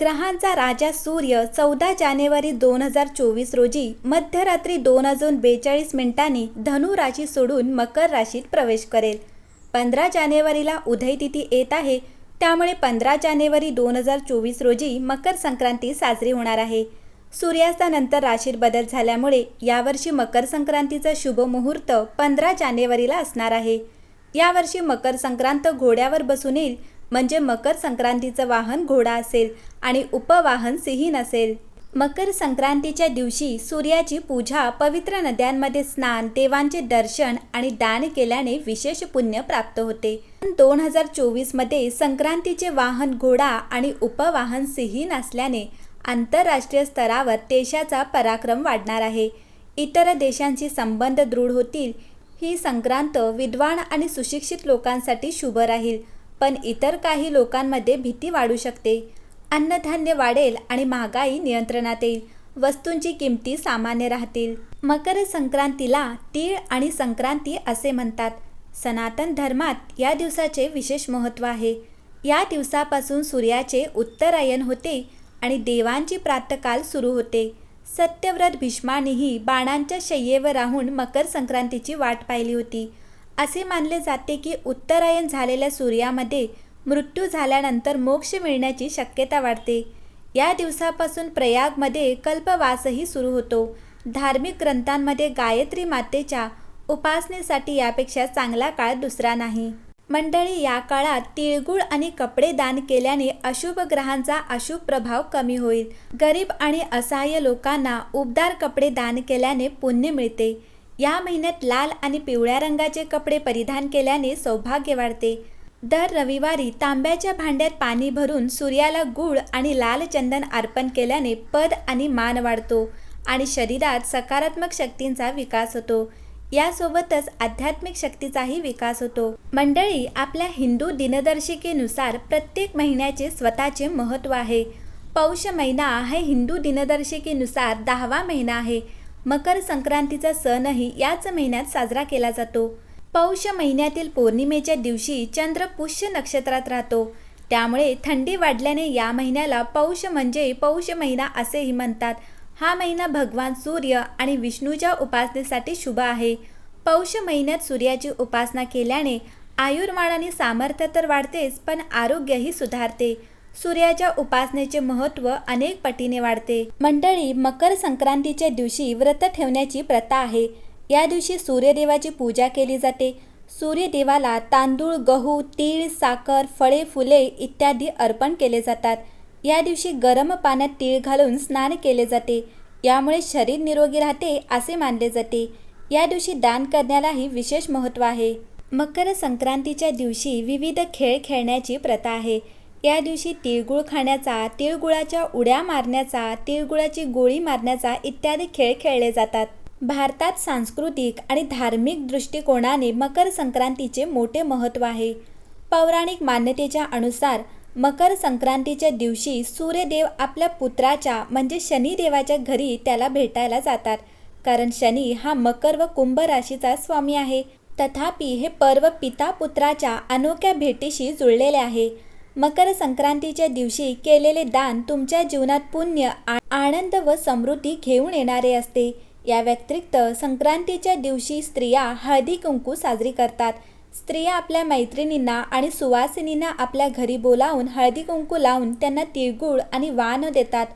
ग्रहांचा राजा सूर्य चौदा जानेवारी दोन हजार चोवीस रोजी मध्यरात्री दोन अजून बेचाळीस मिनिटांनी धनु राशी सोडून मकर राशीत प्रवेश करेल. पंधरा जानेवारीला उदय तिथी येत आहे. त्यामुळे पंधरा जानेवारी दोन हजार चोवीस रोजी मकर संक्रांती साजरी होणार आहे. सूर्यास्तानंतर राशीत बदल झाल्यामुळे यावर्षी मकर संक्रांतीचा शुभ मुहूर्त पंधरा जानेवारीला असणार आहे. यावर्षी मकर संक्रांत घोड्यावर बसून येईल. म्हणजे मकर संक्रांतीचं वाहन घोडा असेल आणि उपवाहन सिंहीण असेल मकर संक्रांतीच्या दिवशी सूर्याची पूजा पवित्र नद्यांमध्ये स्नान देवांचे दर्शन आणि दान केल्याने विशेष पुण्य प्राप्त होते. दोन हजार चोवीसमध्ये संक्रांतीचे वाहन घोडा आणि उपवाहन सिंहीण असल्याने आंतरराष्ट्रीय स्तरावर देशाचा पराक्रम वाढणार आहे. इतर देशांशी संबंध दृढ होतील ही संक्रांत विद्वान आणि सुशिक्षित लोकांसाठी शुभ राहील. पण इतर काही लोकांमध्ये भीती वाढू शकते. अन्नधान्य वाढेल आणि महागाई नियंत्रणात येईल. वस्तूंची किमती सामान्य राहतील. मकर संक्रांतीला तीळ आणि संक्रांती असे म्हणतात. सनातन धर्मात या दिवसाचे विशेष महत्त्व आहे. या दिवसापासून सूर्याचे उत्तरायण होते आणि देवांची प्रातकाल सुरू होते. सत्यव्रत भीष्मानेही बाणांच्या शय्येवर राहून मकर संक्रांतीची वाट पाहिली होती. असे मानले जाते की उत्तरायण झालेल्या सूर्यामध्ये मृत्यू झाल्यानंतर मोक्ष मिळण्याची शक्यता वाढते. या दिवसापासून प्रयागमध्ये कल्पवासही सुरू होतो. धार्मिक ग्रंथांमध्ये गायत्री मातेच्या उपासनेसाठी यापेक्षा चांगला काळ दुसरा नाही. मंडळी या काळात तिळगुळ आणि कपडे दान केल्याने अशुभ ग्रहांचा अशुभ प्रभाव कमी होईल. गरीब आणि असहाय्य लोकांना उबदार कपडे दान केल्याने पुण्य मिळते. या महिन्यात लाल आणि पिवळ्या रंगाचे कपडे परिधान केल्याने सौभाग्य वाढते. दर रविवारी तांब्याच्या भांड्यात पाणी भरून सूर्याला गूळ आणि लाल चंदन अर्पण केल्याने पद आणि मान वाढतो आणि शरीरात सकारात्मक शक्तींचा विकास होतो. यासोबतच आध्यात्मिक शक्तीचाही विकास होतो. मंडळी आपल्या हिंदू दिनदर्शिकेनुसार प्रत्येक महिन्याचे स्वतःचे महत्त्व आहे. पौष महिना हा हिंदू दिनदर्शिकेनुसार दहावा महिना आहे. मकर संक्रांतीचा सणही याच महिन्यात साजरा केला जातो. पौष महिन्यातील पौर्णिमेच्या दिवशी चंद्र पुष्य नक्षत्रात राहतो. त्यामुळे थंडी वाढल्याने या महिन्याला पौष म्हणजे पौष महिना असेही म्हणतात. हा महिना भगवान सूर्य आणि विष्णूच्या उपासनेसाठी शुभ आहे. पौष महिन्यात सूर्याची उपासना केल्याने आयुर्माणाने सामर्थ्य तर वाढतेच पण आरोग्यही सुधारते. सूर्याच्या उपासनेचे महत्त्व अनेक पटीने वाढते. मंडळी मकर संक्रांतीच्या दिवशी व्रत ठेवण्याची प्रथा आहे. या दिवशी सूर्यदेवाची पूजा केली जाते. सूर्यदेवाला तांदूळ गहू तीळ साखर फळे फुले इत्यादी अर्पण केले जातात. या दिवशी गरम पाण्यात तीळ घालून स्नान केले जाते. यामुळे शरीर निरोगी राहते असे मानले जाते. या दिवशी दान करण्यालाही विशेष महत्त्व आहे. मकर संक्रांतीच्या दिवशी विविध खेळ खेळण्याची प्रथा आहे. त्या दिवशी तिळगुळ खाण्याचा तिळगुळाच्या उड्या मारण्याचा तिळगुळाची गोळी मारण्याचा इत्यादी खेळ खेळले जातात. भारतात सांस्कृतिक आणि धार्मिक दृष्टिकोनाने मकर संक्रांतीचे मोठे महत्त्व आहे. पौराणिक मान्यतेच्या अनुसार मकर संक्रांतीच्या दिवशी सूर्यदेव आपल्या पुत्राच्या म्हणजे शनिदेवाच्या घरी त्याला भेटायला जातात. कारण शनी हा मकर व कुंभ राशीचा स्वामी आहे. तथापि हे पर्व पिता पुत्राच्या अनोख्या भेटीशी जुळलेले आहे. मकर संक्रांतीच्या दिवशी केलेले दान तुमच्या जीवनात पुण्य आनंद व समृद्धी घेऊन येणारे असते. या व्यतिरिक्त संक्रांतीच्या दिवशी स्त्रिया हळदी कुंकू साजरी करतात. स्त्रिया आपल्या मैत्रिणींना आणि सुवासिनींना आपल्या घरी बोलावून हळदी कुंकू लावून त्यांना तिळगुळ आणि वाण देतात.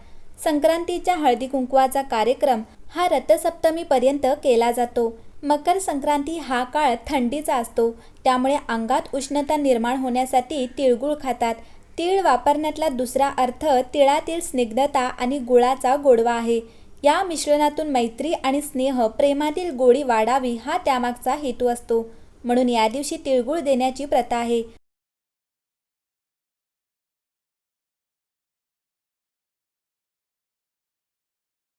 संक्रांतीच्या हळदी कुंकवाचा कार्यक्रम हा रथसप्तमीपर्यंत केला जातो. मकर संक्रांती हा काळ थंडीचा असतो. त्यामुळे अंगात उष्णता निर्माण होण्यासाठी तिळगुळ खातात. तीळ वापरण्यातला दुसरा अर्थ तिळातील स्निग्धता आणि गुळाचा गोडवा आहे. या मिश्रणातून मैत्री आणि स्नेह प्रेमातील गोडी वाढावी हा त्यामागचा हेतू असतो. म्हणून या दिवशी तिळगुळ देण्याची प्रथा आहे.